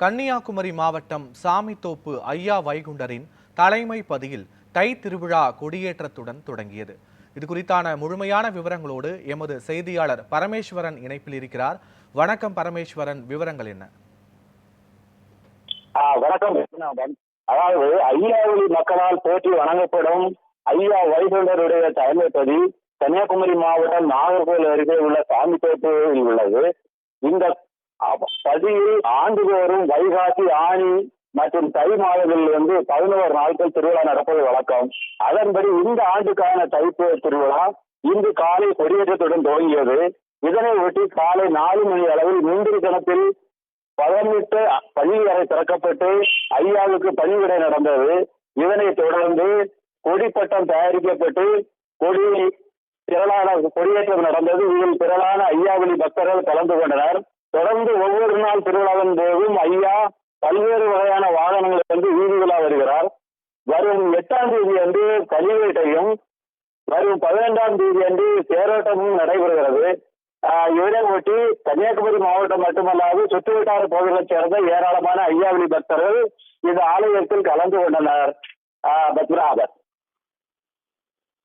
கன்னியாகுமரி மாவட்டம் சாமித்தோப்பு ஐயா வைகுண்டரின் தலைமை பதியில் தை திருவிழா கொடியேற்றத்துடன் தொடங்கியது. இது குறித்தான முழுமையான விவரங்களோடு எமது செய்தியாளர் பரமேஸ்வரன் இணைப்பில் இருக்கிறார். வணக்கம் பரமேஸ்வரன் விவரங்கள் என்ன? வணக்கம். அதாவது ஐயாவளி மக்களால் போற்றி வணங்கப்படும் ஐயா வைகுண்டருடைய தலைமைப்பதி கன்னியாகுமரி மாவட்டம் நாகர்கோவில் அருகே உள்ள சாமி சாமித்தோப்பில் உள்ளது. இந்த பதியில் ஆண்டுதோறும் வைகாசி ஆணி மற்றும் தை மாதங்களில் வந்து பதினோரு நாட்கள் திருவிழா நடப்பது வழக்கம். அதன்படி இந்த ஆண்டுக்கான தைப்பூர் திருவிழா இன்று காலை கொடியேற்றத்துடன் துவங்கியது. இதனை ஒட்டி காலை நாலு மணி அளவில் முந்திரி தினத்தில் பதினெட்டு பள்ளி அறை திறக்கப்பட்டு ஐயாவுக்கு பணிவிடை நடந்தது. இதனைத் தொடர்ந்து கொடிப்பட்டம் தயாரிக்கப்பட்டு கொடி திரளான கொடியேற்றம் நடந்தது. இதில் திரளான ஐயாவளி பக்தர்கள் கலந்து கொண்டனர். தொடர்ந்து ஒவ்வொரு நாள் திருவிழாவின் போதும் ஐயா பல்வேறு வகையான வாகனங்கள் வந்து வீதிகளா வருகிறார். வரும் எட்டாம் தேதி அன்று பள்ளிவேட்டையும் வரும் பதினெண்டாம் தேதி அன்று தேரோட்டமும் நடைபெறுகிறது. இதனை ஒட்டி கன்னியாகுமரி மாவட்டம் மட்டுமல்லாது சுற்றுவட்டார பகுதிகளைச் சேர்ந்த ஏராளமான ஐயாவளி பக்தர்கள் இந்த ஆலயத்தில் கலந்து கொண்டனர். ஆஹ் பத்மநாபன்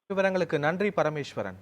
விவரங்களுக்கு நன்றி பரமேஸ்வரன்.